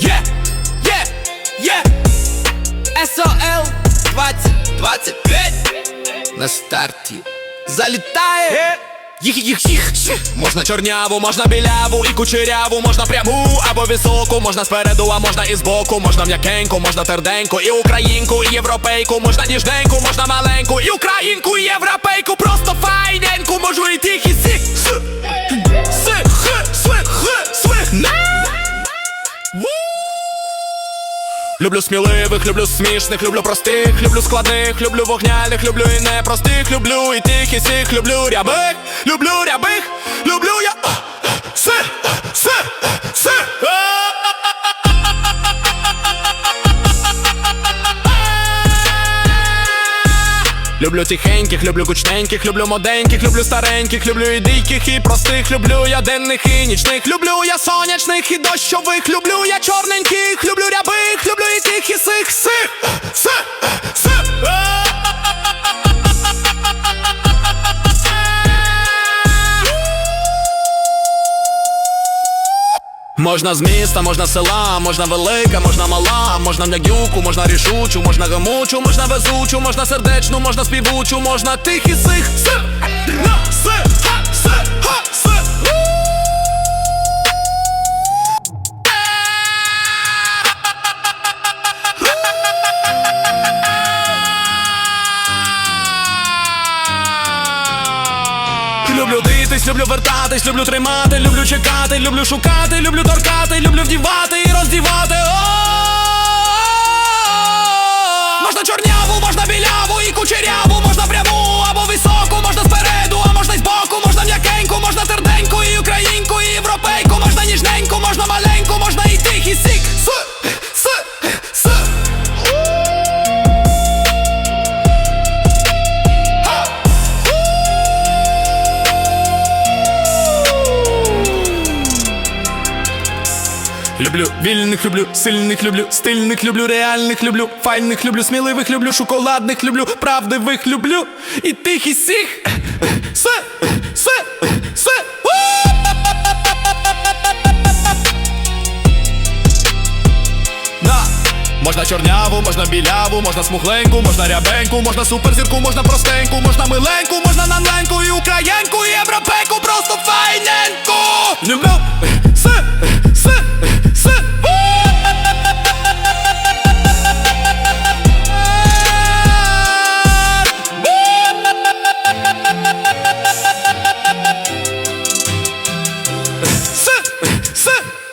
Є, є, є СОЛ 2025 на старті залітає. Їх, їх, їх, їх Можна чорняву, можна біляву і кучеряву, можна пряму або високу, можна спереду, а можна і збоку, можна м'якеньку, можна терденьку, і українку, і європейку, можна ніжденьку, можна маленьку, і українку, і європейку, просто файненьку, можу і тих, сік Люблю сміливих, люблю смішних, люблю простих, люблю складних, люблю вогняних, люблю і непростих, люблю і тих, і сих, люблю рябих, люблю рябих, люблю я сир, сир, се, Люблю тихеньких, люблю гучненьких, люблю моденьких, люблю стареньких, люблю і диких, і простих, люблю я денних і нічних, люблю я сонячних і дощових, люблю я чорненьких, люблю рябих, люблю і тих, і сих, Можна з міста, можна з села, можна велика, можна мала, можна м'ягюку, можна рішучу, можна гамучу, можна везучу, можна сердечну, можна співучу, можна тих і сих, сир, на, си, Люблю дитись, люблю вертатись, люблю тримати, люблю чекати, люблю шукати, люблю торкати, люблю вдівати і роздівати. Люблю вільних, люблю сильних, люблю стильних, люблю реальних, люблю файних, люблю сміливих, люблю шоколадних, люблю правдивих, люблю і тих, і сіх. Се, се, се. Да. Можна чорняву, можна біляву, можна смухленьку, можна рябеньку, можна суперзірку, можна простеньку, можна миленьку, 四四。